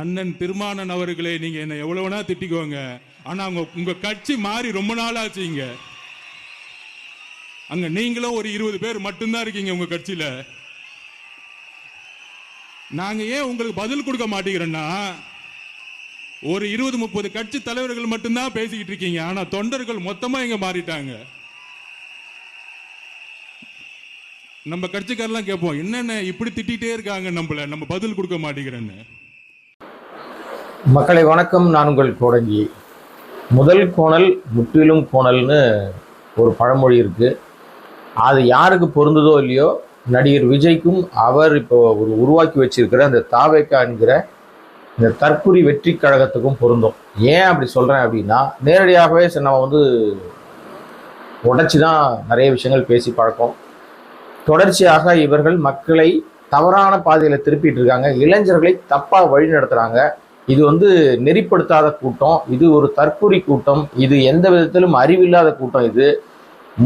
அண்ணன் திருமானன் அவர்களே நீங்க என்ன எவ்வளவுனா வேணா திட்டிக்கோங்க. ஆனா உங்க உங்க கட்சி மாறி ரொம்ப நாள் ஆச்சுங்க அங்க நீங்களும் ஒரு இருபது பேர் மட்டும்தான் இருக்கீங்க உங்க கட்சியில. நாங்க ஏன் உங்களுக்கு பதில் கொடுக்க மாட்டேங்கிறோன்னா ஒரு இருபது முப்பது கட்சி தலைவர்கள் மட்டும்தான் பேசிக்கிட்டு இருக்கீங்க. ஆனா தொண்டர்கள் மொத்தமா இங்க மாறிட்டாங்க. நம்ம கட்சிக்காரெல்லாம் கேட்போம் என்னென்ன இப்படி திட்டிகிட்டே இருக்காங்க நம்மள? நம்ம பதில் கொடுக்க மாட்டேங்கிறேன்னு. மக்களை வணக்கம் நான் உங்கள் கோடங்கி. முதல் கோணல் முற்றிலும் கோணல்னு ஒரு பழமொழி இருக்குது அது யாருக்கு பொருந்ததோ இல்லையோ நடிகர் விஜய்க்கும் அவர் இப்போ ஒரு உருவாக்கி வச்சிருக்கிற அந்த தாவேக்கா என்கிற இந்த தற்குறி வெற்றி கழகத்துக்கும் பொருந்தும். ஏன் அப்படி சொல்கிறேன் அப்படின்னா நேரடியாகவே நம்ம வந்து உடச்சி தான் நிறைய விஷயங்கள் பேசி பழக்கம். தொடர்ச்சியாக இவர்கள் மக்களை தவறான பாதையில் திருப்பிட்டு இருக்காங்க. இளைஞர்களை தப்பாக வழி நடத்துகிறாங்க இது வந்து நெறிப்படுத்தாத கூட்டம் இது ஒரு தற்கொலை கூட்டம் இது எந்த விதத்திலும் அறிவில்லாத கூட்டம் இது.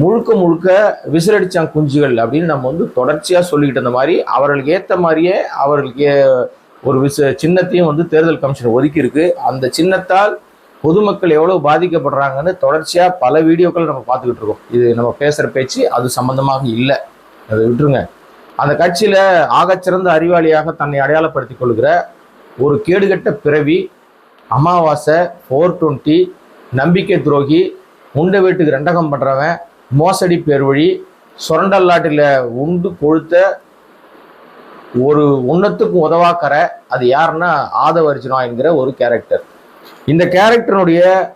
முழுக்க முழுக்க விசிலடிச்சான் குஞ்சுகள் அப்படின்னு நம்ம வந்து தொடர்ச்சியாக சொல்லிக்கிட்டு இருந்த மாதிரி அவர்களுக்கு ஏற்ற மாதிரியே அவர்களுக்கு ஒரு விச சின்னத்தையும் வந்து தேர்தல் கமிஷன் ஒதுக்கியிருக்கு அந்த சின்னத்தால் பொதுமக்கள் எவ்வளவு பாதிக்கப்படுறாங்கன்னு தொடர்ச்சியாக பல வீடியோக்கள் நம்ம பார்த்துக்கிட்டு இருக்கோம். இது நம்ம பேசுகிற பேச்சு அது சம்மந்தமாக இல்லை. அதை விட்டுருங்க. அந்த கட்சியில் ஆகச்சிறந்த அறிவாளியாக தன்னை அடையாளப்படுத்திக் கொள்கிற ஒரு கேடுகட்ட பிறவி அமாவாசை ஃபோர் டுவெண்ட்டி நம்பிக்கை துரோகி உண்டை வீட்டுக்கு ரெண்டகம் பண்ணுறவன் மோசடி பேர்வழி சுரண்டல்லாட்டில் உண்டு கொழுத்த ஒரு உன்னத்துக்கும் உதவாக்கற அது யாருன்னா ஆதவ என்கிற ஒரு கேரக்டர் இந்த கேரக்டருடைய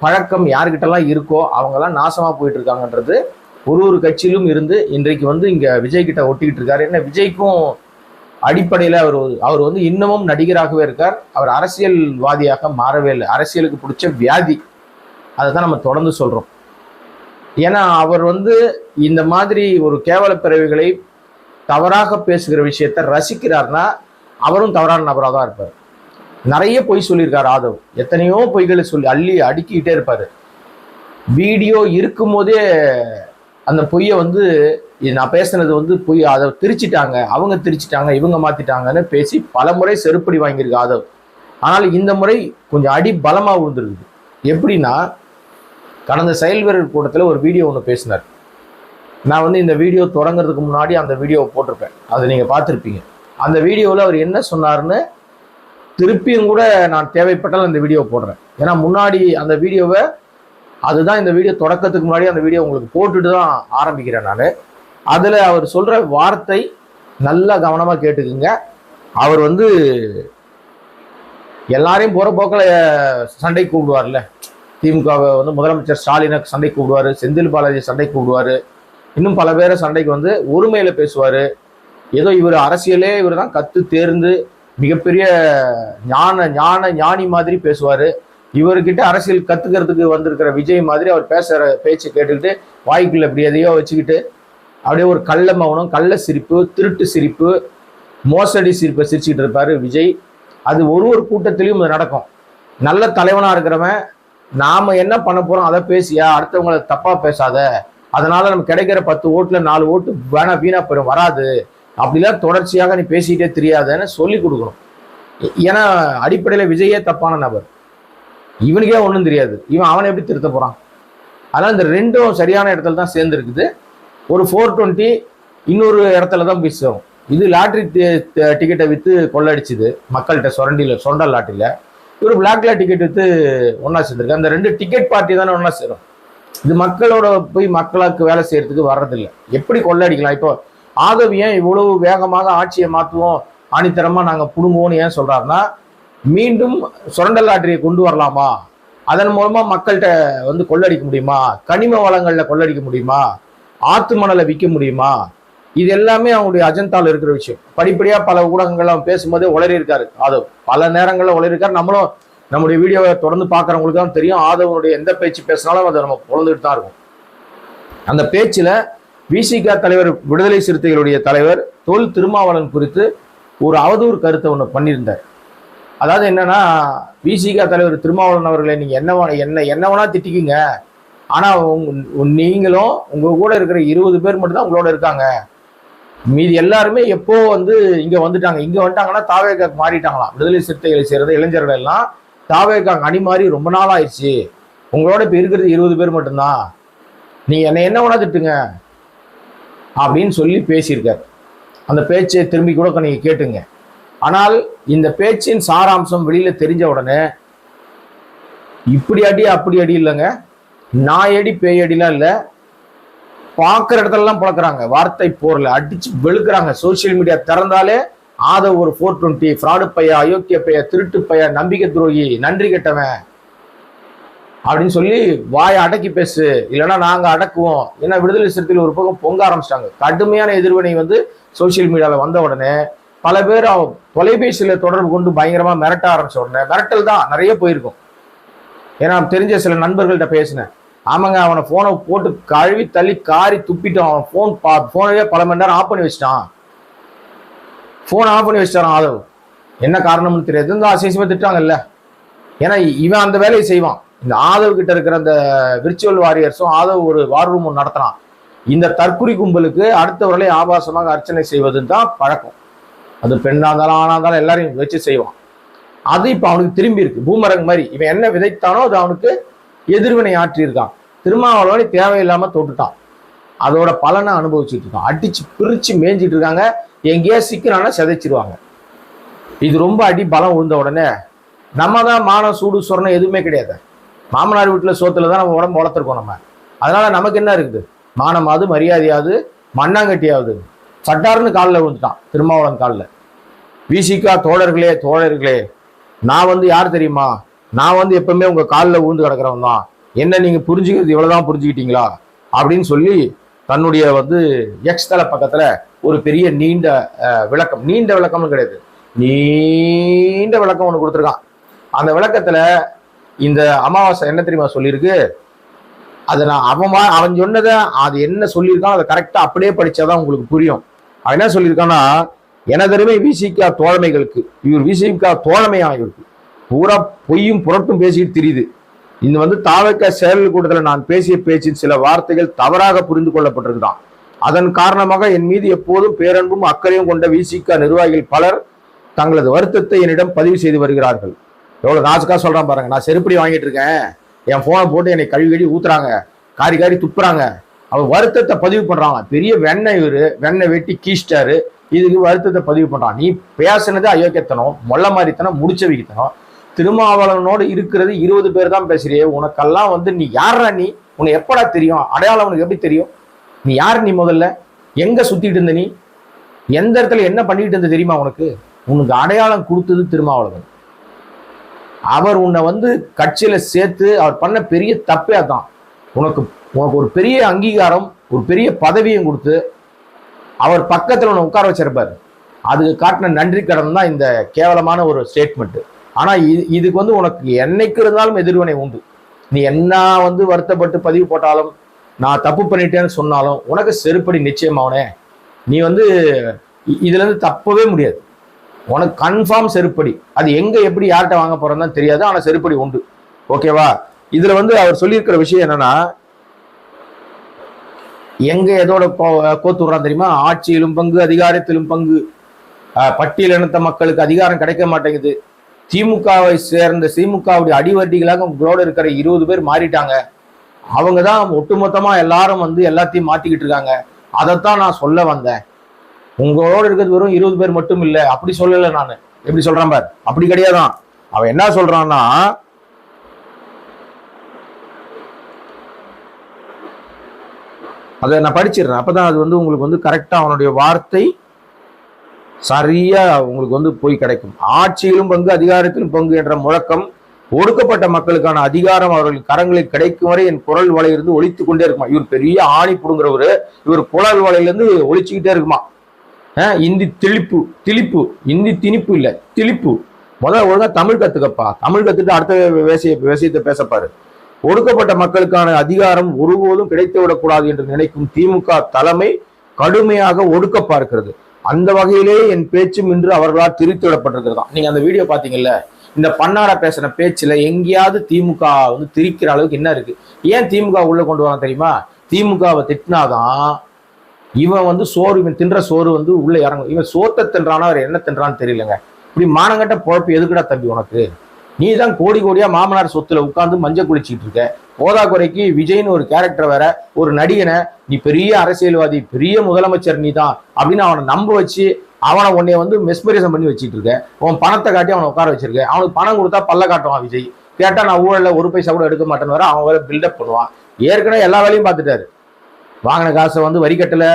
பழக்கம் யாருக்கிட்டலாம் இருக்கோ அவங்கெல்லாம் நாசமாக போயிட்டு இருக்காங்கன்றது ஒரு ஒரு கட்சியிலும் இருந்து இன்றைக்கு வந்து இங்கே விஜய் கிட்ட ஒட்டிக்கிட்டு இருக்காரு. என்ன விஜய்க்கும் அடிப்படையில் அவர் அவர் வந்து இன்னமும் நடிகராகவே இருக்கார். அவர் அரசியல்வாதியாக மாறவே இல்லை. அரசியலுக்கு பிடிச்ச வியாதி. அதை தான் நம்ம தொடர்ந்து சொல்கிறோம் ஏன்னா அவர் வந்து இந்த மாதிரி ஒரு கேவல பிறவிகளை தவறாக பேசுகிற விஷயத்த ரசிக்கிறார்னா அவரும் தவறான நபராக தான் இருப்பார். நிறைய பொய் சொல்லியிருக்கார் ஆதவ். எத்தனையோ பொய்களை சொல்லி அள்ளி அடுக்கிக்கிட்டே இருப்பார். வீடியோ இருக்கும்போதே அந்த பொய்யை வந்து நான் பேசுனது வந்து போய் அதை திரிச்சிட்டாங்க அவங்க திரிச்சிட்டாங்க இவங்க மாத்திட்டாங்கன்னு பேசி பல முறை செருப்படி வாங்கியிருக்கு ஆதவ். ஆனால் இந்த முறை கொஞ்சம் அடி பலமாக விழுந்துருக்குது. எப்படின்னா கடந்த செயல் வீரர் கூட்டத்தில் ஒரு வீடியோ ஒன்று பேசினார். நான் வந்து இந்த வீடியோ தொடங்குறதுக்கு முன்னாடி அந்த வீடியோவை போட்டிருப்பேன். அதை நீங்கள் பார்த்துருப்பீங்க. அந்த வீடியோவில் அவர் என்ன சொன்னார்னு திருப்பியும் கூட நான் தேவைப்பட்டால் அந்த வீடியோ போடுறேன். ஏன்னா முன்னாடி அந்த வீடியோவை அதுதான் இந்த வீடியோ தொடக்கத்துக்கு முன்னாடி அந்த வீடியோ உங்களுக்கு போட்டுட்டு தான் ஆரம்பிக்கிறேன் நான். அதில் அவர் சொல்கிற வார்த்தை நல்லா கவனமாக கேட்டுக்குங்க. அவர் வந்து எல்லாரையும் போகிற போக்கில் சண்டை கூப்பிடுவார்ல. திமுகவை வந்து முதலமைச்சர் ஸ்டாலினை சண்டை கூப்பிடுவார் செந்தில் பாலாஜி சண்டை கூப்பிடுவார். இன்னும் பல பேரை சண்டைக்கு வந்து ஒருமையில் பேசுவார். ஏதோ இவர் அரசியலே இவர் தான் கற்று தேர்ந்து மிகப்பெரிய ஞான ஞான ஞானி மாதிரி பேசுவார். இவர்கிட்ட அரசியல் கற்றுக்கிறதுக்கு வந்திருக்கிற விஜய் மாதிரி அவர் பேசுகிற பேச்சை கேட்டுக்கிட்டு வாய்க்குள்ள இப்படி எதையோ வச்சுக்கிட்டு அப்படியே ஒரு கள்ள மௌனம் கள்ள சிரிப்பு திருட்டு சிரிப்பு மோசடி சிரிப்பை சிரிச்சுக்கிட்டு இருப்பாரு விஜய். அது ஒரு ஒரு கூட்டத்திலையும் அது நடக்கும். நல்ல தலைவனா இருக்கிறவன் நாம என்ன பண்ண போறோம் அதை பேசியா அடுத்தவங்களை தப்பா பேசாத அதனால நமக்கு கிடைக்கிற பத்து ஓட்டுல நாலு ஓட்டு வேணா வீணா போயிடும் வராது. அப்படிலாம் தொடர்ச்சியாக நீ பேசிக்கிட்டே தெரியாதுன்னு சொல்லி கொடுக்கணும். ஏன்னா அடிப்படையில் விஜயே தப்பான நபர். இவனுக்கே ஒன்றும் தெரியாது. இவன் அவனை எப்படி திருத்த போகிறான் அதனால் இந்த ரெண்டும் சரியான இடத்துல தான் சேர்ந்துருக்குது. ஒரு ஃபோர் டுவெண்ட்டி இன்னொரு இடத்துல தான் போய் சேரும். இது லாட்ரி டிக்கெட்டை விற்று கொள்ளடிச்சுது. மக்கள்கிட்ட சுரண்டியில் சுரண்டல் லாட்டரியில் இவர் பிளாக்ல டிக்கெட் விற்று ஒன்றா சேர்ந்துருக்கு அந்த ரெண்டு டிக்கெட் பார்ட்டி தானே ஒன்றா சேரும். இது மக்களோட போய் மக்களுக்கு வேலை செய்யறதுக்கு வர்றதில்லை. எப்படி கொள்ளடிக்கலாம்? இப்போ ஆதவ் ஏன் இவ்வளவு வேகமாக ஆட்சியை மாற்றுவோம் ஆணித்தரமாக நாங்கள் புடுங்குவோம்னு ஏன் சொல்கிறாருன்னா மீண்டும் சுரண்டல் லாட்டரியை கொண்டு வரலாமா? அதன் மூலமாக மக்கள்கிட்ட வந்து கொள்ளடிக்க முடியுமா? கனிம வளங்களில் கொள்ளடிக்க முடியுமா? ஆத்து மணலை விற்க முடியுமா? இது எல்லாமே அவங்களுடைய அஜந்தால் இருக்கிற விஷயம். படிப்படியாக பல ஊடகங்கள் அவன் பேசும்போதே உளறி இருக்காரு ஆதவ் பல நேரங்களில் உளறிருக்காரு நம்மளும் நம்முடைய வீடியோவை தொடர்ந்து பார்க்குறவங்களுக்கு தான் தெரியும். ஆதவனுடைய எந்த பேச்சு பேசினாலும் அதை நம்ம பொழந்துட்டு தான் இருக்கும். அந்த பேச்சில் விசிக தலைவர் விடுதலை சிறுத்தைகளுடைய தலைவர் தொல் திருமாவளவன் குறித்து ஒரு அவதூறு கருத்தை ஒன்று பண்ணியிருந்தார். அதாவது என்னன்னா விசிக தலைவர் திருமாவளவன் அவர்களை நீங்கள் என்ன என்ன என்ன வேணா திட்டிக்குங்க. ஆனால் நீங்களும் உங்கள் கூட இருக்கிற இருபது பேர் மட்டும்தான் உங்களோட இருக்காங்க. மீதி எல்லாருமே எப்போ வந்து இங்கே வந்துட்டாங்க? இங்கே வந்துட்டாங்கன்னா தாவேக்காக்கு மாறிட்டாங்களாம். விடுதலை சிறுத்தைகளை சேர்ந்த இளைஞர்கள் எல்லாம் தாவேக்காக்கு அணி மாறி ரொம்ப நாள் ஆயிடுச்சு உங்களோட இப்போ இருக்கிறது இருபது பேர் மட்டும்தான். நீ என்னை என்ன வேணா திட்டுங்க. அப்படின்னு சொல்லி பேசியிருக்கார். அந்த பேச்சை திரும்பி கூட நீங்கள் கேட்டுங்க. ஆனால் இந்த பேச்சின் சாராம்சம் வெளியில் தெரிஞ்ச உடனே இப்படி அடி அப்படி அடி இல்லைங்க. நாயடி பேயடிலாம் இல்லை. பார்க்குற இடத்துலலாம் பழக்கிறாங்க. வார்த்தை போரில் அடிச்சு வெளுக்கிறாங்க. சோசியல் மீடியா திறந்தாலே ஆத ஒரு ஃபோர் டுவெண்ட்டி ஃப்ராடு பையா அயோக்கிய பைய திருட்டு பைய நம்பிக்கை துரோகி நன்றி கெட்டவன் அப்படின்னு சொல்லி வாயை அடக்கி பேசு. இல்லைன்னா நாங்கள் அடக்குவோம். ஏன்னா விடுதலை சிறுத்தையில் ஒரு பக்கம் பொங்க ஆரம்பிச்சிட்டாங்க. கடுமையான எதிர்வினை வந்து சோஷியல் மீடியாவில் வந்த உடனே பல பேர் தொலைபேசியில் தொலைபேசியில தொடர்பு கொண்டு பயங்கரமாக மிரட்ட ஆரம்பிச்ச உடனே மிரட்டல் தான் நிறைய போயிருக்கும். ஏன்னா தெரிஞ்ச சில நண்பர்கள்ட்ட பேசினேன். ஆமாங்க அவனை ஃபோனை போட்டு கழுவி தள்ளி காரி துப்பிட்டான். அவன் ஃபோன் பா ஃபோனவே பல மணி நேரம் ஆஃப் பண்ணி வச்சிட்டான்? ஃபோன் ஆஃப் பண்ணி வச்சிட்டான் ஆதவ் என்ன காரணம்னு தெரியாது. இந்த அசிசமாக திட்டாங்கல்ல ஏன்னா இவன் அந்த வேலையை செய்வான். இந்த ஆதவ் கிட்ட இருக்கிற அந்த விர்ச்சுவல் வாரியர்ஸும் ஆதவ் ஒரு வார் ரூம் ஒன்று நடத்தினான் இந்த தற்குறி கும்பலுக்கு அடுத்தவர்களை ஆபாசமாக அர்ச்சனை செய்வதுன்னு தான் பழக்கம். அது பெண்ணாக இருந்தாலும் ஆணாக இருந்தாலும் எல்லாரையும் வச்சு செய்வான். அது இப்போ அவனுக்கு திரும்பி இருக்கு. பூமரங் மாதிரி. இவன் என்ன விதைத்தானோ அது அவனுக்கு எதிர்வினை ஆற்றியிருக்கான். திருமாவளவனை தேவையில்லாம தொட்டுட்டான். அதோட பலனை அனுபவிச்சுட்டு இருக்கான் அடிச்சு பிரிச்சு மேய்ஞ்சிட்டு இருக்காங்க எங்கேயோ சிக்கிறானா சிதைச்சிருவாங்க. இது ரொம்ப அடி பலம் விழுந்த உடனே நம்ம தான் மானம் சூடு சொரணம் எதுவுமே கிடையாது. மாமனார் வீட்டில் சோத்துல தான் நம்ம உடம்பு வளர்த்துருக்கோம் நம்ம. அதனால நமக்கு என்ன இருக்குது? மானமாவது மரியாதையாவது மண்ணாங்கட்டியாவது. சட்டார்னு காலில் விழுந்துட்டான். திருமாவளவன் காலில். விசிகா தோழர்களே தோழர்களே நான் வந்து யார் தெரியுமா? நான் வந்து எப்பவுமே உங்க காலில் ஊந்து கிடக்கிறவன் தான். என்ன நீங்க புரிஞ்சுக்கிறது இவ்வளவுதான் புரிஞ்சுக்கிட்டீங்களா? அப்படின்னு சொல்லி தன்னுடைய வந்து எக்ஸ் தல பக்கத்துல ஒரு பெரிய நீண்ட விளக்கம். நீண்ட விளக்கம்னு கிடையாது. நீண்ட விளக்கம் ஒன்று கொடுத்துருக்கான். அந்த விளக்கத்துல இந்த அமாவாசை என்ன தெரியுமா சொல்லியிருக்கு? அதை நான் அவமா அவன் சொன்னதை அது என்ன சொல்லியிருக்கான் அதை கரெக்டாக அப்படியே படித்தாதான் உங்களுக்கு புரியும். அவன் என்ன சொல்லியிருக்கான்னா எனதருமை விசிகா தோழமைகளுக்கு. இவர் விசிகா தோழமையானவருக்கு பூரா பொய்யும் புரட்டும் பேசிட்டு தெரியுது. இந்த வந்து தாவக்க செயல் கூட்டத்தில் நான் பேசிய பேச்சின் சில வார்த்தைகள் தவறாக புரிந்து கொள்ளப்பட்டிருக்கிறான் அதன் காரணமாக என் மீது எப்போதும் பேரன்பும் அக்கறையும் கொண்ட விசிகா நிர்வாகிகள் பலர் தங்களது வருத்தத்தை என்னிடம் பதிவு செய்து வருகிறார்கள். எவ்வளவு நாசுக்கா சொல்கிறான் பாருங்க. நான் செருப்படி வாங்கிட்டு இருக்கேன். என் போனை போட்டு என்னை கழுவி கழுவி ஊத்துறாங்க. காரி காரி துப்புறாங்க. அவன் வருத்தத்தை பதிவு பண்றாங்க பெரிய வெண்ணெய் இவரு. வெண்ணெய் வெட்டி கீஸ்டாரு இதுக்கு வருத்தத்தை பதிவு பண்றான். நீ பேசுனது அயோக்கியத்தனம் மொல்ல மாதிரித்தனம் முடிச்ச வைக்கத்தனம் திருமாவளவனோடு இருக்கிறது இருபது பேர் தான் பேசுறியே. உனக்கெல்லாம் வந்து நீ யாரா நீ? உனக்கு எப்படா தெரியும்? அடையாளம் உனக்கு எப்படி தெரியும்? நீ யார் நீ முதல்ல? எங்க சுத்திட்டு இருந்த நீ? எந்த இடத்துல என்ன பண்ணிட்டு இருந்த தெரியுமா உனக்கு? உனக்கு அடையாளம் கொடுத்தது திருமாவளவன். அவர் உன்னை வந்து கட்சியில சேர்த்து அவர் பண்ண பெரிய தப்பே அதான். உனக்கு உனக்கு ஒரு பெரிய அங்கீகாரம் ஒரு பெரிய பதவியும் கொடுத்து அவர் பக்கத்தில் ஒன்று உட்கார வச்சிருப்பார். அதுக்கு காட்டின நன்றி கடன் தான் இந்த கேவலமான ஒரு ஸ்டேட்மெண்ட்டு ஆனால் இது இதுக்கு வந்து உனக்கு என்னைக்கு இருந்தாலும் எதிர்வினை உண்டு. நீ என்ன வந்து வருத்தப்பட்டு பதிவு போட்டாலும் நான் தப்பு பண்ணிட்டேன்னு சொன்னாலும் உனக்கு செருப்படி நிச்சயமாவனே நீ வந்து இதுலேருந்து தப்பவே முடியாது. உனக்கு கன்ஃபார்ம் செருப்படி. அது எங்கே எப்படி யார்கிட்ட வாங்க போறோம்னு தான் தெரியாது ஆனால் செருப்படி உண்டு. ஓகேவா இதில் வந்து அவர் சொல்லியிருக்கிற விஷயம் என்னன்னா எங்க எதோட கோத்துறான் தெரியுமா? ஆட்சியிலும் பங்கு அதிகாரத்திலும் பங்கு. பட்டியல் பட்டியலினத்த மக்களுக்கு அதிகாரம் கிடைக்க மாட்டேங்குது. திமுகவை சேர்ந்த திமுகவுடைய அடிவட்டிகளாக உங்களோட இருக்கிற இருபது பேர் மாறிட்டாங்க. அவங்க தான் ஒட்டுமொத்தமா எல்லாரும் வந்து எல்லாத்தையும் மாத்திக்கிட்டு இருக்காங்க. அதைத்தான் நான் சொல்ல வந்தேன். உங்களோட இருக்கிறது வெறும் இருபது பேர் மட்டும் இல்லை. அப்படி சொல்லலை நான். எப்படி சொல்றேன் பார்? அப்படி கிடையாதான். அவன் என்ன சொல்றான்னா அதை நான் படிச்சிடுறேன். அப்பதான் அது வந்து உங்களுக்கு வந்து கரெக்டாக அவனுடைய வார்த்தை சரியா உங்களுக்கு வந்து போய் கிடைக்கும். ஆட்சியிலும் பங்கு அதிகாரத்திலும் பங்கு என்ற முழக்கம் ஒடுக்கப்பட்ட மக்களுக்கான அதிகாரம் அவர்கள் கரங்களில் கிடைக்கும் வரை என் குரல் வலையிலிருந்து ஒழித்து கொண்டே இருக்குமா? இவர் பெரிய ஆணி புடுங்குறவர். இவர் குரல் வலையிலிருந்து ஒழிச்சுக்கிட்டே இருக்குமா? இந்தி திளிப்பு திளிப்பு இந்தி திணிப்பு இல்லை திளிப்பு முதல்ல ஒழுங்கா தமிழ் கத்துக்கப்பா. தமிழ் கத்துட்டு அடுத்த விஷய விஷயத்தை பேசப்பாரு. ஒடுக்கப்பட்ட மக்களுக்கான அதிகாரம் ஒருபோதும் கிடைத்து விடக்கூடாது என்று நினைக்கும் திமுக தலைமை கடுமையாக ஒடுக்க பார்க்கிறது. அந்த வகையிலே என் பேச்சும் இன்று அவர்களால் திரித்து விடப்பட்டிருக்கிறதா. நீங்க அந்த வீடியோ பாத்தீங்கல்ல இந்த பன்னார பேசின பேச்சுல எங்கேயாவது திமுக வந்து திரிக்கிற அளவுக்கு என்ன இருக்கு? ஏன் திமுக உள்ள கொண்டு வரான் தெரியுமா? திமுகவை திட்டினாதான் இவன் வந்து சோறு இவன் தின்ற சோறு வந்து உள்ள இறங்கும். இவன் சோத்த தின்றானா அவர் என்ன தின்றான்னு தெரியலங்க. இப்படி மானங்கட்ட பொழப்பு எதுக்குடா தம்பி உனக்கு? நீ தான் கோடி கோடியா மாமனார் சொத்துல உட்காந்து மஞ்சள் குளிச்சிட்டு இருக்க. போதா குறைக்கு விஜய்னு ஒரு கேரக்டர் வேற ஒரு நடிகனை நீ பெரிய அரசியல்வாதி பெரிய முதலமைச்சர் நீ தான் அப்படின்னு அவனை நம்ப வச்சு அவனை உன்னை வந்து மெஸ்மரிசம் பண்ணி வச்சுட்டு இருக்க. உன் பணத்தை காட்டி அவனை உட்கார வச்சிருக்க. அவனுக்கு பணம் கொடுத்தா பல்ல காட்டுவான் விஜய். கேட்டா நான் ஊழலில் ஒரு பைசா கூட எடுக்க மாட்டேன்னு வர அவன் வேற பில்டப் பண்ணுவான். ஏற்கனவே எல்லா வேலையும் பார்த்துட்டாரு. வாங்கின காசை வந்து வரி கட்டல.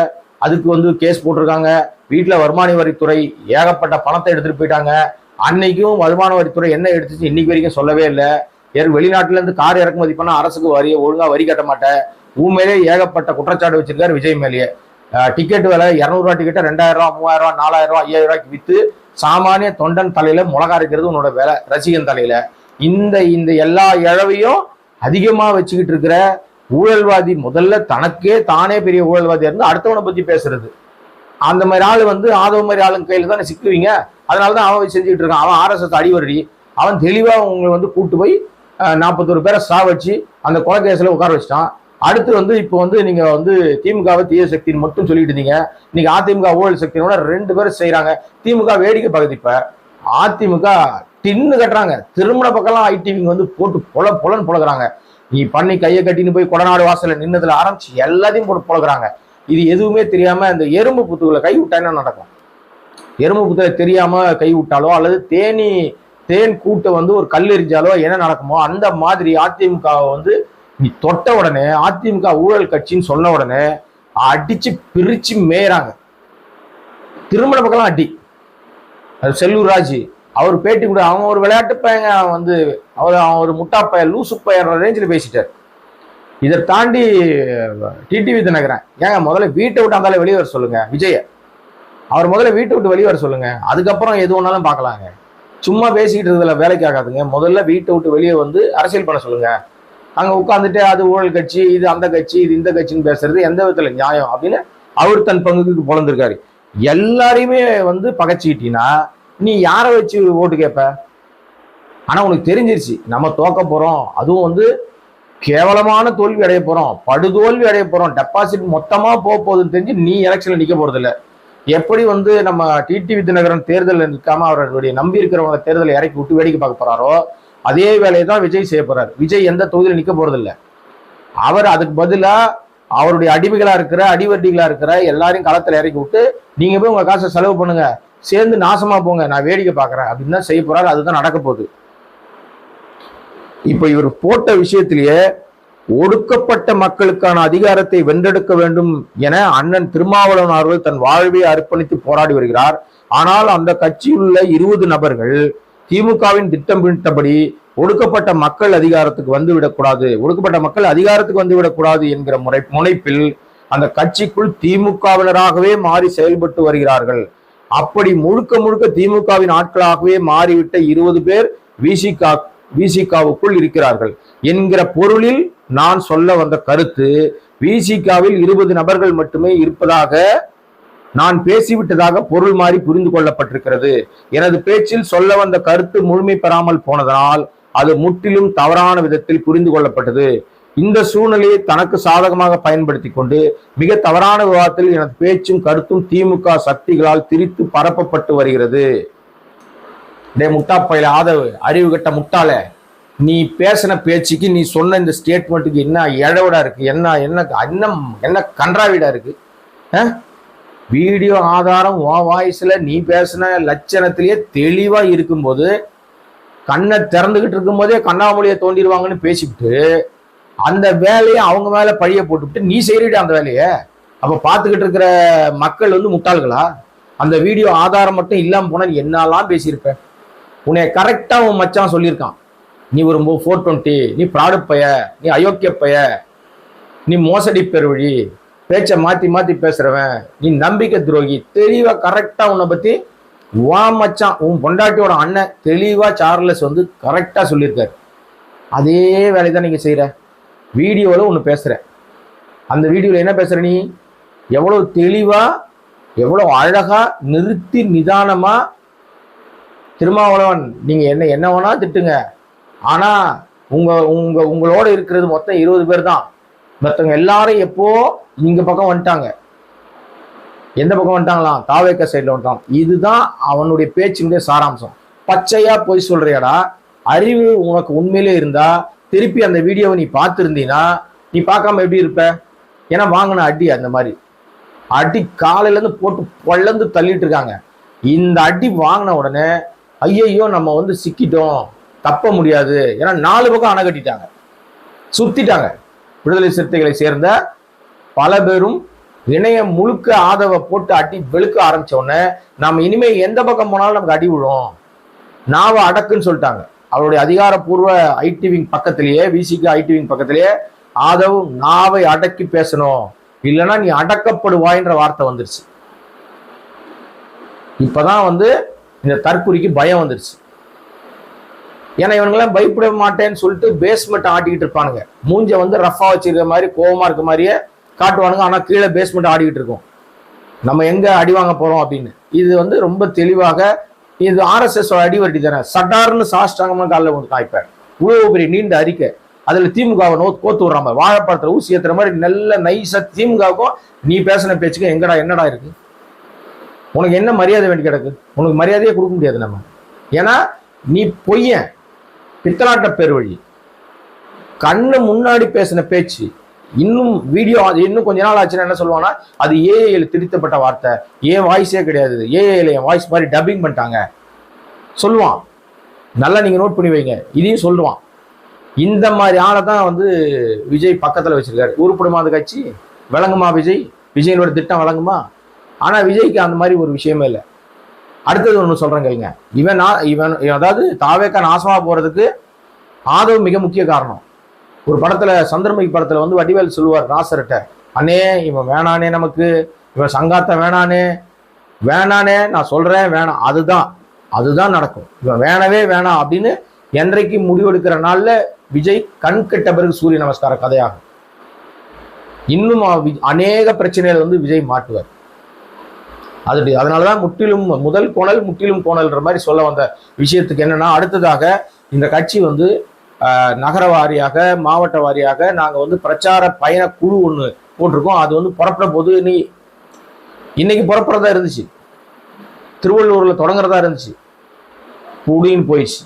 அதுக்கு வந்து கேஸ் போட்டிருக்காங்க. வீட்டில் வருமான வரித்துறை ஏகப்பட்ட பணத்தை எடுத்துகிட்டு போயிட்டாங்க. அன்னைக்கும் வருமான வரித்துறை என்ன எடுத்துச்சு இன்னைக்கு வரைக்கும் சொல்லவே இல்லை. ஏறு வெளிநாட்டுல இருந்து கார் இறக்குமதி பண்ணா அரசுக்கு வரி ஒழுங்கா வரி கட்ட மாட்டேன். உண்மையிலே ஏகப்பட்ட குற்றச்சாட்டு வச்சிருக்காரு விஜய் மேலேயே டிக்கெட் விலை இரநூறுவா டிக்கெட்டை ரெண்டாயிரம் ரூபா மூவாயிரம் ரூபா நாலாயிரம் ரூபா ஐயாயிரம் ரூபாய்க்கு வித்து சாமானிய தொண்டன் தலையில முளகா இருக்கிறது உன்னோட வேலை ரசிகன் தலையில. இந்த இந்த எல்லா இழவையும் அதிகமா வச்சுக்கிட்டு இருக்கிற ஊழல்வாதி முதல்ல தனக்கே தானே பெரிய ஊழல்வாதியா இருந்து அடுத்தவனை பத்தி பேசுறது. அந்த மாதிரி ஆள் வந்து ஆதவ மாதிரி ஆளுங்க கையில தானே சிக்குவீங்க? அதனால தான் அவன் செஞ்சுட்டு இருக்கான். அவன் ஆர்எஸ்எஸ் அடிவரடி. அவன் தெளிவா உங்களை வந்து கூட்டு போய் நாற்பத்தொரு பேரை சாவச்சு அந்த கொலை கேஸில் உட்கார வச்சிட்டான். அடுத்து வந்து இப்போ வந்து நீங்க வந்து திமுகவை தீய சக்தின்னு மட்டும் சொல்லிட்டு இருந்தீங்க. இன்னைக்கு அதிமுக ஊழல் சக்தியோட ரெண்டு பேரும் செய்யறாங்க திமுக வேடிக்கை பகுதி இப்ப. அதிமுக டின்னு கட்டுறாங்க. திருமண பக்கம்லாம் ஐடிவிங்க வந்து போட்டு பொல பொலன்னு புழகுறாங்க நீ பண்ணி கையை கட்டின்னு போய் கொடநாடு வாசல நின்னதுல ஆரம்பிச்சு எல்லாத்தையும் போட்டு புழகுறாங்க இது எதுவுமே தெரியாம இந்த எறும்பு புத்துகளை கை விட்டா என்ன நடக்கும்? எறும்பு புத்தரை தெரியாம கைவிட்டாலோ அல்லது தேனி தேன் கூட்டை வந்து ஒரு கல் எரிஞ்சாலோ என்ன நடக்குமோ அந்த மாதிரி அதிமுகவை வந்து நீ தொட்ட உடனே அதிமுக ஊழல் கட்சின்னு சொன்ன உடனே அடிச்சு பிரிச்சு மேயறாங்க. திருமண பக்கம்லாம் அடி. அது செல்லூர் ராஜ். அவர் பேட்டி கூட அவன் ஒரு விளையாட்டு பையங்க வந்து அவர் அவன் ஒரு முட்டா பையன் லூசு பையன்ற ரேஞ்சில் பேசிட்டார். இதை தாண்டி டிடிவி தினகரன். ஏங்க முதல்ல வீட்டை விட்டு அந்தாலே வெளியே வர சொல்லுங்க விஜய. அவர் முதல்ல வீட்டை விட்டு வெளியே வர சொல்லுங்க. அதுக்கப்புறம் எது ஒன்னாலும் பார்க்கலாங்க. சும்மா பேசிக்கிட்டு இருக்கிறதுல வேலைக்கு ஆகாதுங்க முதல்ல வீட்டை விட்டு வெளியே வந்து அரசியல் பண்ண சொல்லுங்க. அங்கே உட்காந்துட்டு அது ஊழல் கட்சி இது அந்த கட்சி இது இந்த கட்சின்னு பேசுறது எந்த விதத்துல நியாயம் அப்படின்னு அவர் தன் பங்குக்கு பொழந்திருக்காரு எல்லாரையுமே வந்து பகைச்சிக்கிட்டீங்கன்னா நீ யாரை வச்சு ஓட்டு கேட்ப? ஆனா உனக்கு தெரிஞ்சிருச்சு. நம்ம தோக்க போறோம். அதுவும் வந்து கேவலமான தோல்வி அடைய போறோம். படுதோல்வி அடைய போறோம். டெபாசிட் மொத்தமா போக போகுதுன்னு தெரிஞ்சு நீ எலெக்ஷன்ல நிக்க போகிறதில்ல எப்படி வந்து நம்ம டிடி தினகரன் தேர்தல் நிற்காம அவருடைய நம்பி இருக்கிறவங்க தேர்தலை இறக்கி விட்டு வேடிக்கை பார்க்க போறாரோ அதே வேலையை தான் விஜய் செய்ய போறாரு. விஜய் எந்த தொகுதியில் நிற்க போறதில்ல. அவர் அதுக்கு பதிலா அவருடைய அடிமைகளா இருக்கிற அடிவட்டிகளா இருக்கிற எல்லாரையும் களத்துல இறக்கி விட்டு நீங்க போய் உங்க காசை செலவு பண்ணுங்க சேர்ந்து நாசமா போங்க நான் வேடிக்கை பார்க்குறேன் அப்படின்னு தான் செய்ய போறாரு. அதுதான் நடக்க போகுது. இப்ப இவர் போட்ட விஷயத்திலேயே ஒடுக்கப்பட்ட மக்களுக்கான அதிகாரத்தை வென்றெடுக்க வேண்டும் என அண்ணன் திருமாவளவன் அவர்கள் தன் வாழ்வை அர்ப்பணித்து போராடி வருகிறார். ஆனால் அந்த கட்சியில் உள்ள இருபது நபர்கள் திமுகவின் திட்டம் பிடித்தபடி ஒடுக்கப்பட்ட மக்கள் அதிகாரத்துக்கு வந்து விடக்கூடாது ஒடுக்கப்பட்ட மக்கள் அதிகாரத்துக்கு வந்து விடக்கூடாது என்கிற முறை முனைப்பில் அந்த கட்சிக்குள் திமுகவினராகவே மாறி செயல்பட்டு வருகிறார்கள். அப்படி முழுக்க முழுக்க திமுகவின் ஆட்களாகவே மாறிவிட்ட இருபது பேர் விசிகா விசிகாவுக்குள் இருக்கிறார்கள். என்கிற பொருளில் நான் சொல்ல வந்த கருத்து விசிகாவில் இருபது நபர்கள் மட்டுமே இருப்பதாக நான் பேசிவிட்டதாக பொருள் மாறி புரிந்து கொள்ளப்பட்டிருக்கிறது. எனது பேச்சில் சொல்ல வந்த கருத்து முழுமை பெறாமல் போனதனால் அது முற்றிலும் தவறான விதத்தில் புரிந்து கொள்ளப்பட்டது. இந்த சூழ்நிலையை தனக்கு சாதகமாக பயன்படுத்தி கொண்டு மிக தவறான விவாதத்தில் எனது பேச்சும் கருத்தும் திமுக சக்திகளால் திரித்து பரப்பப்பட்டு வருகிறது. டே முட்டாப்பையில ஆதரவு அறிவு கட்ட முட்டாள. நீ பேசின பேச்சுக்கு நீ சொன்ன இந்த ஸ்டேட்மெண்ட்டுக்கு என்ன இழவிடா இருக்குது என்ன என்ன என்ன என்ன கன்றாவிடா இருக்குது வீடியோ ஆதாரம் உன் வாய்ஸில் நீ பேசின லட்சணத்திலேயே தெளிவாக இருக்கும்போது கண்ணை திறந்துக்கிட்டு இருக்கும்போதே கண்ணாமொழியை தோண்டிடுவாங்கன்னு பேசிவிட்டு அந்த வேலையை அவங்க மேலே பழிய போட்டுவிட்டு நீ செய்யறிட அந்த வேலையை? அப்போ பார்த்துக்கிட்டு இருக்கிற மக்கள் வந்து முட்டாள்களா? அந்த வீடியோ ஆதாரம் மட்டும் இல்லாமல் போனால் என்னெல்லாம் பேசியிருப்பேன் உன்னை கரெக்டாக உன் மச்சான் சொல்லியிருக்கான். நீ ஒரு ஃபோர் டுவெண்ட்டி நீ ப்ராடு பைய நீ அயோக்கிய பைய நீ மோசடி பெருவழி பேச்சை மாற்றி மாற்றி பேசுகிறவன் நீ நம்பிக்கை துரோகி தெளிவாக கரெக்டாக உன்னை பற்றி வா மச்சான் உன் பொண்டாட்டியோட அண்ணன் தெளிவாக சார்லஸ் வந்து கரெக்டாக சொல்லியிருக்காரு. அதே வேலையை தான் நீங்கள் செய்கிற வீடியோவில் ஒன்று பேசுகிற அந்த வீடியோவில் என்ன பேசுகிற நீ? எவ்வளோ தெளிவாக எவ்வளோ அழகாக நிறுத்தி நிதானமாக திருமாவளவன் நீங்கள் என்ன என்ன வேணால் திட்டுங்க. ஆனா உங்க உங்க உங்களோட இருக்கிறது மொத்தம் இருபது பேர் தான். மற்றவங்க எல்லாரும் எப்போ இங்க பக்கம் வந்துட்டாங்க? எந்த பக்கம் வந்துட்டாங்களாம்? தாவேக்க சைடில் வந்துட்டான். இதுதான் அவனுடைய பேச்சினுடைய சாராம்சம். பச்சையா போய் சொல்றியாடா? அறிவு உனக்கு உண்மையிலே இருந்தா திருப்பி அந்த வீடியோவை நீ பார்த்துருந்தீன்னா நீ பார்க்காம எப்படி இருப்ப? ஏன்னா வாங்கின அடி அந்த மாதிரி. அடி காலையில இருந்து போட்டு பொழந்து தள்ளிட்டு இருக்காங்க. இந்த அடி வாங்கின உடனே ஐயையோ நம்ம வந்து சிக்கிட்டோம். தப்ப முடியாது. ஏன்னா நாலு பக்கம் அணை கட்டிட்டாங்க. சுத்திட்டாங்க. விடுதலை சிறுத்தைகளை சேர்ந்த பல பேரும் இணையம் முழுக்க ஆதவை போட்டு அடி வெளுக்க ஆரம்பிச்சோடனே நம்ம இனிமே எந்த பக்கம் போனாலும் நமக்கு அடி விழும். நாவை அடக்குன்னு சொல்லிட்டாங்க. அவருடைய அதிகாரப்பூர்வ ஐடி விங் பக்கத்திலேயே விசிக்கு ஐடி விங் பக்கத்திலேயே ஆதவும் நாவை அடக்கி பேசணும். இல்லைன்னா நீ அடக்கப்படுவாய்ன்ற வார்த்தை வந்துருச்சு. இப்பதான் வந்து இந்த தற்குறிக்கு பயம் வந்துருச்சு. ஏன்னா இவனுங்களாம் பயப்பட மாட்டேன்னு சொல்லிட்டு பேஸ்மெண்ட் ஆட்டிக்கிட்டு இருப்பானுங்க. மூஞ்ச வந்து ரஃபா வச்சிருக்க மாதிரி கோவமா இருக்க மாதிரியே காட்டுவானுங்க. ஆனா கீழே பேஸ்மெண்ட் ஆடிக்கிட்டு இருக்கும். நம்ம எங்க அடி வாங்க போறோம் அப்படின்னு. இது வந்து ரொம்ப தெளிவாக இது ஆர்எஸ்எஸ் அடி வரட்டி தானே சட்டார்னு சாஷ்டாங்கமா காலில் வந்து காய்ப்பேன் இவ்வளவு பெரிய நீண்ட அறிக்கை. அதுல திமுகவை நோ கோத்து விடுறாம வாழைப்பழத்துல ஊசி ஏத்துற மாதிரி நல்ல நைஸாக திமுகவுக்கும் நீ பேசின பேச்சுக்கும் எங்கடா என்னடா இருக்கு? உனக்கு என்ன மரியாதை வேண்டி கிடக்கு? உனக்கு மரியாதையே கொடுக்க முடியாது நம்ம. ஏன்னா நீ பொய்யன். பித்தலாட்ட பெருவழி. கண்ணு முன்னாடி பேசின பேச்சு இன்னும் வீடியோ அது இன்னும் கொஞ்ச நாள் ஆச்சுன்னா என்ன சொல்லுவாங்கன்னா அது ஏஐல திருத்தப்பட்ட வார்த்தை. ஏன் வாய்ஸே கிடையாது. ஏஐல என் வாய்ஸ் மாதிரி டப்பிங் பண்ணிட்டாங்க. சொல்லுவான். நல்லா நீங்கள் நோட் பண்ணி வைங்க. இதையும் சொல்லுவான். இந்த மாதிரி ஆளை தான் வந்து விஜய் பக்கத்தில் வச்சிருக்காரு. உருப்படுமா அது கட்சி? விளங்குமா விஜய்? விஜயனோட திட்டம் விளங்குமா? ஆனால் விஜய்க்கு அந்த மாதிரி ஒரு விஷயமே இல்லை. அடுத்தது ஒன்று சொல்கிறேன் கேளுங்க. இவன் நான் இவன் அதாவது தாவேக்கா நாசமாக போகிறதுக்கு ஆதவ் மிக முக்கிய காரணம். ஒரு படத்தில் சந்திரமுகி படத்தில் வந்து வடிவேல் சொல்லுவார் நாசர்கிட்ட அண்ணே இவன் வேணானே நமக்கு இவன் சங்காத்த வேணானே வேணானே நான் சொல்கிறேன் வேணாம் அதுதான் அதுதான் நடக்கும். இவன் வேணவே வேணாம் அப்படின்னு என்றைக்கு முடிவெடுக்கிற நாளில் விஜய் கண் கெட்ட பிறகு சூரிய நமஸ்கார கதையாகும். இன்னும் அநேக பிரச்சனைகள் வந்து விஜய் மாட்டுவார் அது அதனாலதான் முற்றிலும் முதல் கோணல் முற்றிலும் கோணல்ன்ற மாதிரி சொல்ல வந்த விஷயத்துக்கு என்னன்னா அடுத்ததாக இந்த கட்சி வந்து நகர வாரியாக மாவட்ட வாரியாக நாங்கள் வந்து பிரச்சார பயண குழு ஒன்று போட்டிருக்கோம். அது வந்து புறப்பட போது நீ இன்னைக்கு புறப்படுறதா இருந்துச்சு. திருவள்ளூரில் தொடங்குறதா இருந்துச்சு. புடின்னு போயிடுச்சு.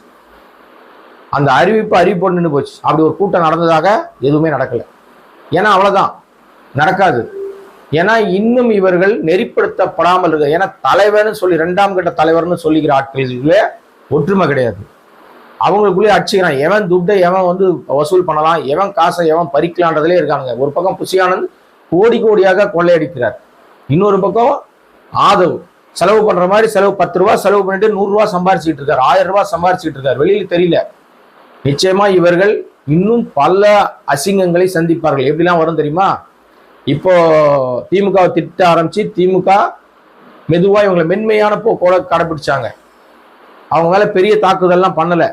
அந்த அறிவிப்பு அறிவிப்பு நின்று போச்சு. அப்படி ஒரு கூட்டம் நடந்ததாக எதுவுமே நடக்கலை. ஏன்னா அவ்வளோதான் நடக்காது. ஏன்னா இன்னும் இவர்கள் நெறிப்படுத்தப்படாமல் இருக்க ஏன்னா தலைவர்னு சொல்லி ரெண்டாம் கட்ட தலைவர்னு சொல்லிக்கிற ஆட்களுக்குள்ளே ஒற்றுமை கிடையாது. அவங்களுக்குள்ளே அடிச்சுக்கிறான். எவன் துட்டை எவன் வந்து வசூல் பண்ணலாம் எவன் காசை எவன் பறிக்கலான்றதுலே இருக்கானுங்க. ஒரு பக்கம் புசியானந்த் கோடி கோடியாக கொள்ளையடிக்கிறார். இன்னொரு பக்கம் ஆதவ் செலவு பண்ற மாதிரி செலவு பத்து ரூபா செலவு பண்ணிட்டு நூறுரூவா சம்பாரிச்சுட்டு இருக்காரு. ஆயிரம் ரூபாய் சம்பாரிச்சுட்டு இருக்காரு. வெளியில் தெரியல. நிச்சயமா இவர்கள் இன்னும் பல அசிங்கங்களை சந்திப்பார்கள். எப்படிலாம் வரும் தெரியுமா? இப்போ திமுகவை திட்ட ஆரம்பிச்சு திமுக மெதுவா இவங்களை மென்மையான போக்கோட கடைபிடிச்சாங்க. அவங்க மேல பெரிய தாக்குதல்லாம் பண்ணல.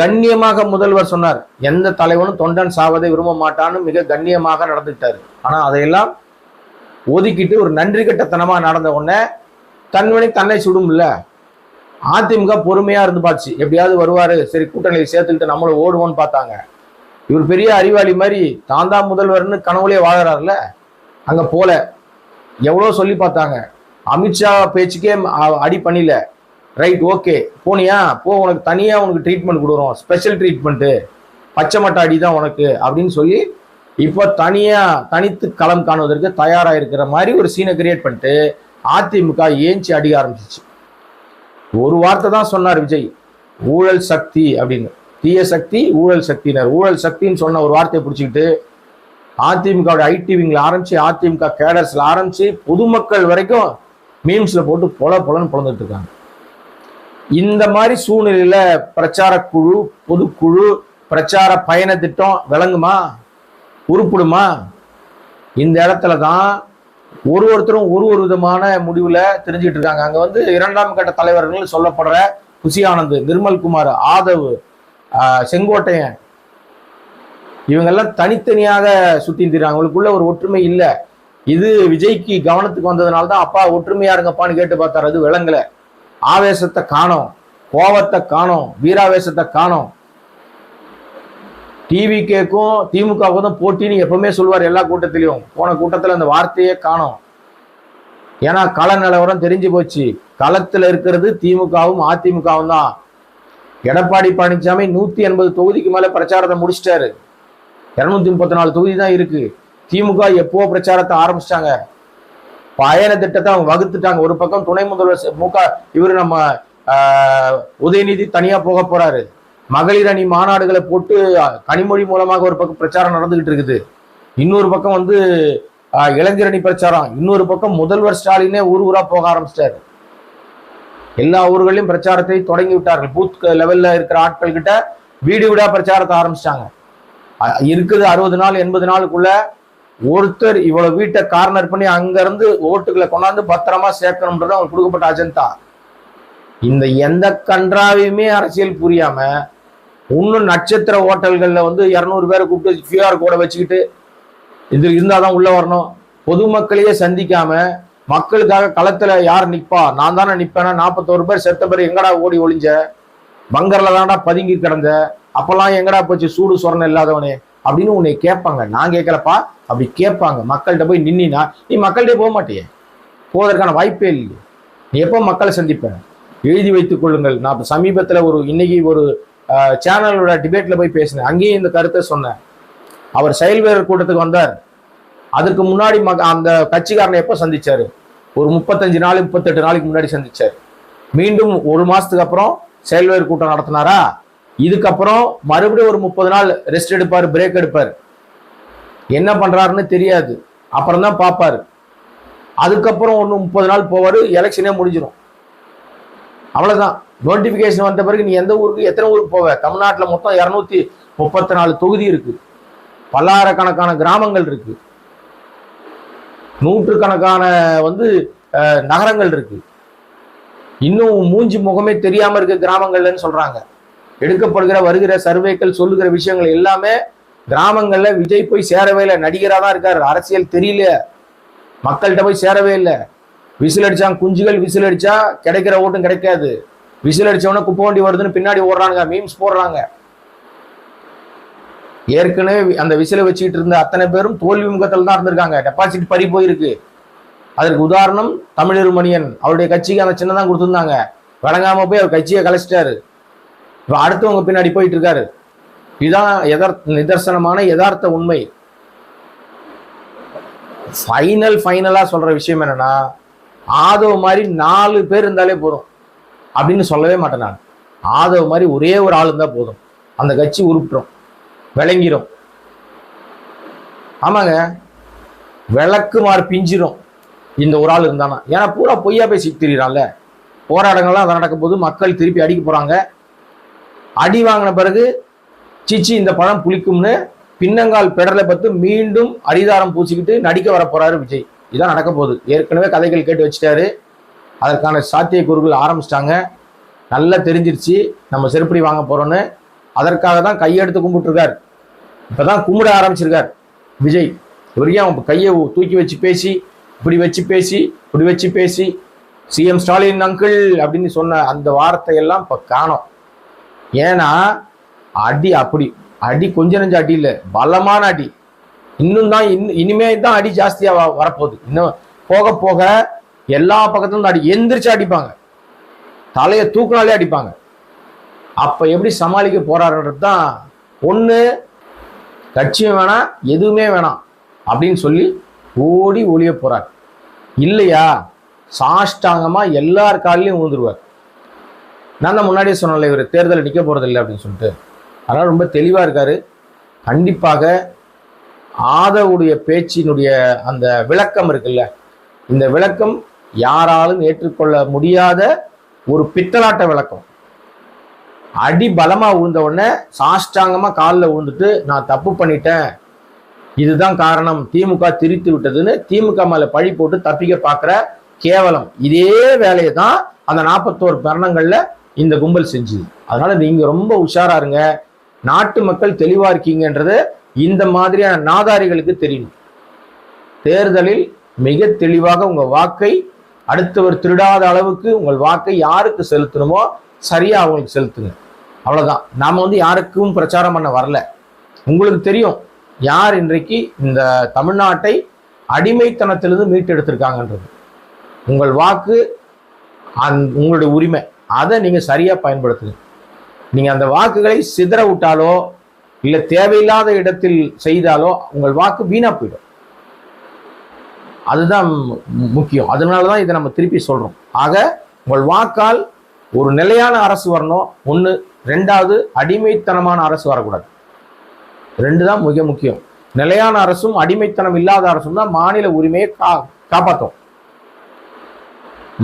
கண்ணியமாக முதல்வர் சொன்னார் எந்த தலைவனும் தொண்டன் சாவதை விரும்ப மாட்டான்னு மிக கண்ணியமாக நடந்துட்டாரு. ஆனா அதையெல்லாம் ஒதுக்கிட்டு ஒரு நன்றி கட்டத்தனமா நடந்த உடனே தன்வனை தன்னை சுடும்ல. அதிமுக பொறுமையா இருந்து பார்த்துச்சு எப்படியாவது வருவாரு. சரி கூட்டணியை சேர்த்துக்கிட்டு நம்மளும் ஓடுவோம்னு பார்த்தாங்க. இவர் பெரிய அறிவாளி மாதிரி தான் தான் முதல்வர்னு கனவுலே வாழறாருல அங்க போல. எவ்வளோ சொல்லி பார்த்தாங்க. அமித்ஷா பேச்சுக்கே அடி பண்ணல. Right okay. போனியா? போ உனக்கு தனியாக உனக்கு ட்ரீட்மெண்ட் கொடுக்குறோம். ஸ்பெஷல் ட்ரீட்மெண்ட்டு பச்சை மட்டை அடி தான் உனக்கு அப்படின்னு சொல்லி இப்போ தனியாக தனித்து களம் காணுவதற்கு தயாராக இருக்கிற மாதிரி ஒரு சீனை கிரியேட் பண்ணிட்டு அதிமுக ஏஞ்சி அடிக்க ஆரம்பிச்சிச்சு. ஒரு வார்த்தை தான் சொன்னார் விஜய். ஊழல் சக்தி அப்படின்னு. தீய சக்தி ஊழல் சக்தியினர். ஊழல் சக்தின்னு சொன்ன ஒரு வார்த்தையை பிடிச்சிக்கிட்டு அதிமுக ஐடி விங்ல ஆரம்பிச்சு அதிமுக கேடர்ஸில் ஆரம்பிச்சு பொதுமக்கள் வரைக்கும் மீம்ஸில் போட்டு பொல பொலன்னு பொழந்துட்டு இருக்காங்க. இந்த மாதிரி சூழ்நிலையில் பிரச்சார குழு பொதுக்குழு பிரச்சார பயண திட்டம் விளங்குமா? உருப்பிடுமா? இந்த இடத்துல தான் ஒரு ஒருத்தரும் ஒரு ஒரு விதமான முடிவில் தெரிஞ்சுக்கிட்டு இருக்காங்க. அங்கே வந்து இரண்டாம் கட்ட தலைவர்கள் சொல்லப்படுற குஷி நிர்மல்குமார் நிர்மல் குமார் ஆதவ் செங்கோட்டையன். இவங்கெல்லாம் தனித்தனியாக சுற்றி திரிறாங்க அவங்களுக்குள்ள ஒரு ஒற்றுமை இல்லை. இது விஜய்க்கு கவனத்துக்கு வந்ததுனால தான் அப்பா ஒற்றுமையா இருங்கப்பான்னு கேட்டு பார்த்தாரு. அது விளங்கல. ஆவேசத்தை காணோம். கோவத்தை காணோம். வீராவேசத்தை காணோம். டிவிகேக்கும் திமுகவுக்கும் தான் போட்டின்னு எப்பவுமே சொல்லுவார் எல்லா கூட்டத்திலையும். போன கூட்டத்தில் அந்த வார்த்தையே காணோம். ஏன்னா கள நிலவரம் தெரிஞ்சு போச்சு. களத்தில் இருக்கிறது திமுகவும் அதிமுகவும் தான். எடப்பாடி பழனிசாமி நூற்றி எண்பது தொகுதிக்கு மேலே பிரச்சாரத்தை முடிச்சிட்டாரு. இரநூத்தி முப்பத்தி நாலு தொகுதி தான் இருக்கு. திமுக எப்போ பிரச்சாரத்தை ஆரம்பிச்சிட்டாங்க? பயண திட்டத்தை அவங்க வகுத்துட்டாங்க. ஒரு பக்கம் துணை முதல்வர் மு க இவர் நம்ம உதயநிதி தனியாக போக போறாரு. மகளிர் அணி மாநாடுகளை போட்டு கனிமொழி மூலமாக ஒரு பக்கம் பிரச்சாரம் நடந்துகிட்டு இருக்குது. இன்னொரு பக்கம் வந்து இளைஞரணி இளைஞர் அணி பிரச்சாரம். இன்னொரு பக்கம் முதல்வர் ஸ்டாலினே ஊர் ஊரா போக ஆரம்பிச்சிட்டாரு. எல்லா ஊர்களையும் பிரச்சாரத்தை தொடங்கி விட்டார்கள். பூத் லெவல்ல இருக்கிற ஆட்கள் கிட்ட வீடு வீடா பிரச்சாரத்தை ஆரம்பிச்சிட்டாங்க. இருக்குது அறுபது நாள் எண்பது நாளுக்குள்ள ஒருத்தர் இவ்வளவு வீட்டை கார்னர் பண்ணி அங்கிருந்து ஓட்டுகளை கொண்டாந்து பத்திரமா சேர்க்கணும்ன்றது அவங்களுக்கு கொடுக்கப்பட்ட அஜெண்டா இந்த எந்த கன்றாவையுமே அரசியல் புரியாம இன்னும் நட்சத்திர ஹோட்டல்களில் வந்து இரநூறு பேரை கூப்பிட்டு கியூஆர் கோடை வச்சுக்கிட்டு இது இருந்தாதான் உள்ளே வரணும். பொதுமக்களையே சந்திக்காமல் மக்களுக்காக களத்துல யார் நிப்பா? நான் தானே நிப்பேனா? நாற்பத்தோரு பேர் செத்த பேர் எங்கடா ஓடி ஒளிஞ்ச? பங்கர்ல தான்டா பதுங்கி கிடந்த. அப்பெல்லாம் எங்கடா போச்சு? சூடு சொரணம் இல்லாதவனே. அப்படின்னு உன்னை கேட்பாங்க. நான் கேட்கலப்பா. அப்படி கேட்பாங்க. மக்கள்கிட்ட போய் நின்னா நீ மக்கள்கிட்ட போக மாட்டியே? போவதற்கான வாய்ப்பே இல்லையே. நீ எப்போ மக்களை சந்திப்பேன் எழுதி வைத்துக் கொள்ளுங்கள். நான் சமீபத்தில் ஒரு இன்னைக்கு ஒரு சேனலோட டிபேட்டில் போய் பேசினேன். அங்கேயும் இந்த கருத்தை சொன்னேன். அவர் செயல்வீரர் கூட்டத்துக்கு வந்தார். அதுக்கு முன்னாடி அந்த கட்சிக்காரனை எப்போ சந்திச்சாரு? ஒரு முப்பத்தஞ்சு நாள் முப்பத்தெட்டு நாளைக்கு முன்னாடி சந்திச்சார். மீண்டும் ஒரு மாசத்துக்கு அப்புறம் செயல்வேர் கூட்டம் நடத்தினாரா? இதுக்கப்புறம் மறுபடியும் ஒரு முப்பது நாள் ரெஸ்ட் எடுப்பார் பிரேக் எடுப்பார். என்ன பண்றாருன்னு தெரியாது. அப்புறம் தான் பார்ப்பாரு அதுக்கப்புறம் ஒன்று முப்பது நாள் போவார் எலெக்ஷனே முடிஞ்சிடும் அவ்வளோதான் நோட்டிஃபிகேஷன் வந்த பிறகு நீ எந்த ஊருக்கு எத்தனை ஊருக்கு போவ? தமிழ்நாட்டில் மொத்தம் இரநூத்தி முப்பத்தி நாலு தொகுதி இருக்கு. பல்லாயிரக்கணக்கான கிராமங்கள் இருக்குது நூற்றுக்கணக்கான வந்து நகரங்கள் இருக்கு. இன்னும் மூஞ்சி முகமே தெரியாம இருக்க கிராமங்கள்லன்னு சொல்றாங்க. எடுக்கப்படுகிற வருகிற சர்வேக்கள் சொல்லுகிற விஷயங்கள் எல்லாமே கிராமங்கள்ல விஜய் போய் சேரவே இல்லை. நடிகராக தான் இருக்காரு. அரசியல் தெரியல. மக்கள்கிட்ட போய் சேரவே இல்லை. விசில் அடிச்சான் குஞ்சுகள் விசில் அடிச்சா கிடைக்கிற ஓட்டும் கிடைக்காது. விசில் அடிச்சவொடனே குப்பை வண்டி வருதுன்னு பின்னாடி ஓடுறானுங்க. மீம்ஸ் போடுறாங்க. ஏற்கனவே அந்த விசிலை வச்சுக்கிட்டு இருந்த அத்தனை பேரும் தோல்வி முகத்தில் தான் இருந்திருக்காங்க. டெபாசிட் பறி போயிருக்கு. அதற்கு உதாரணம் தமிழர் மணியன் அவருடைய கட்சிக்கு அந்த சின்னம் கொடுத்துருந்தாங்க. வழங்காம போய் அவர் கட்சியை கலைச்சிட்டாரு. இப்போ அடுத்தவங்க பின்னாடி போயிட்டு இருக்காரு இதுதான் எதார்த்த நிதர்சனமான யதார்த்த உண்மை. ஃபைனல் ஃபைனலாக சொல்கிற விஷயம் என்னன்னா ஆதவ மாதிரி நாலு பேர் இருந்தாலே போதும். அப்படின்னு சொல்லவே மாட்டேன் நான். ஆதவ மாதிரி ஒரே ஒரு ஆள் இருந்தால் போதும். அந்த கட்சி உருப்பிடும். விளங்கிரும். ஆமாங்க. விளக்கு மாறு பிஞ்சிரும். இந்த ஒரு ஆள் இருந்தானா? ஏன்னா பூரா பொய்யா பேசி திரியிறான்ல. போராட்டங்கள்லாம் அதை நடக்கும் போது மக்கள் திருப்பி அடிக்க போறாங்க. அடி வாங்கின பிறகு சிச்சி இந்த பழம் புளிக்கும்னு பின்னங்கால் பெடலை பார்த்து மீண்டும் அரிதாரம் பூசிக்கிட்டு நடிக்க வர போறாரு விஜய். இதான் நடக்க போகுது. ஏற்கனவே கதைகள் கேட்டு வச்சுட்டாரு. அதற்கான சாத்தியக்கூறுகள் ஆரம்பிச்சிட்டாங்க. நல்லா தெரிஞ்சிருச்சு. நம்ம செருப்படி வாங்க போறோம்னு. அதற்காக தான் கையெடுத்து கும்பிட்டுருக்காரு. இப்பதான் கும்பிட ஆரம்பிச்சிருக்கார். விஜய் இவரையும் அவன் கையை தூக்கி வச்சு பேசி இப்படி வச்சு பேசி இப்படி வச்சு பேசி சிஎம் ஸ்டாலின் அங்கிள் அப்படின்னு சொன்ன அந்த வார்த்தையெல்லாம் இப்போ காணோம். ஏன்னா அடி அப்படி அடி கொஞ்ச நெஞ்ச அடி இல்லை பலமான அடி. இன்னும் தான் இன் இனிமே தான் அடி ஜாஸ்தியாக வ- வரப்போகுது. இன்னும் போக போக எல்லா பக்கத்துலேருந்து அடி எந்திரிச்சு அடிப்பாங்க. தலையை தூக்குனாலே அடிப்பாங்க. அப்போ எப்படி சமாளிக்க போறாருன்றது தான் ஒன்று கட்சியும் வேணாம் எதுவுமே வேணாம் அப்படின்னு சொல்லி ஓடி ஒளிய போகிறார் இல்லையா? சாஷ்டாங்கமாக எல்லார் காலிலையும் ஊந்துருவார் நான் தான் முன்னாடியே சொன்னேன்ல இவர் தேர்தலில் நிற்க போகிறதில்லை அப்படின்னு சொல்லிட்டு. அதனால் ரொம்ப தெளிவாக இருக்கார். கண்டிப்பாக ஆதவுடைய பேச்சினுடைய அந்த விளக்கம் இருக்குல்ல இந்த விளக்கம் யாராலும் ஏற்றுக்கொள்ள முடியாத ஒரு பித்தலாட்ட விளக்கம். அடி பலமா விழுந்த உடனே சாஷ்டாங்கமா காலில் விழுந்துட்டு நான் தப்பு பண்ணிட்டேன். இதுதான் காரணம். திமுக திரித்து விட்டதுன்னு திமுக மேல பழி போட்டு தப்பிக்க பார்க்குற கேவலம். இதே வேலையை தான் அந்த நாற்பத்தோரு மரணங்களில் இந்த கும்பல் செஞ்சுது. அதனால நீங்க ரொம்ப உஷாரா இருங்க. நாட்டு மக்கள் தெளிவா இருக்கீங்கன்றது இந்த மாதிரியான நாதாரிகளுக்கு தெரியும் தேர்தலில் மிக தெளிவாக உங்க வாக்கை அடுத்தவர் திருடாத அளவுக்கு உங்கள் வாக்கை யாருக்கு செலுத்தணுமோ சரியா அவங்களுக்கு செலுத்துங்க. அவ்வளோதான் நாம் வந்து யாருக்கும் பிரச்சாரம் பண்ண வரல. உங்களுக்கு தெரியும் யார் இன்றைக்கு இந்த தமிழ்நாட்டை அடிமைத்தனத்திலிருந்து மீட்டெடுத்திருக்காங்கன்றது. உங்கள் வாக்கு அந் உங்களுடைய உரிமை. அதை நீங்கள் சரியாக பயன்படுத்துங்க. நீங்கள் அந்த வாக்குகளை சிதற விட்டாலோ இல்லை தேவையில்லாத இடத்தில் செய்தாலோ உங்கள் வாக்கு வீணாக போயிடும். அதுதான் முக்கியம். அதனால தான் இதை நம்ம திருப்பி சொல்கிறோம் ஆக உங்கள் வாக்கால் ஒரு நிலையான அரசு வரணும். ஒன்று ரெண்டாவது அடிமைத்தனமான அரசு வரக்கூடாது. ரெண்டு தான் மிக முக்கியம். நிலையான அரசும் அடிமைத்தனம் இல்லாத அரசும் தான் மாநில உரிமையை கா காப்பாற்றும்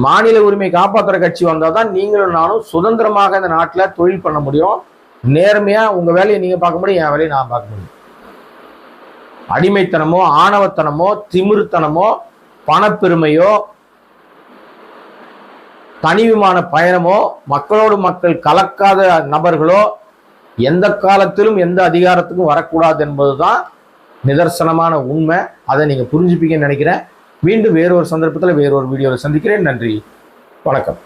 மாநில உரிமை காப்பாற்றுற கட்சி வந்தால் தான் நீங்களும் நானும் சுதந்திரமாக இந்த நாட்டில் தொழில் பண்ண முடியும். நேர்மையாக உங்கள் வேலையை நீங்கள் பார்க்க முடியும் என் வேலையை நான் பார்க்க முடியும். அடிமைத்தனமோ ஆணவத்தனமோ திமிருத்தனமோ பணப்பெருமையோ தனி விமான பயணமோ மக்களோடு மக்கள் கலக்காத நபர்களோ எந்த காலத்திலும் எந்த அதிகாரத்துக்கும் வரக்கூடாது என்பதுதான் நிதர்சனமான உண்மை. அதை நீங்கள் புரிஞ்சுப்பீங்கன்னு நினைக்கிறேன். மீண்டும் வேறொரு சந்தர்ப்பத்தில் வேறொரு வீடியோவில் சந்திக்கிறேன். நன்றி. வணக்கம்.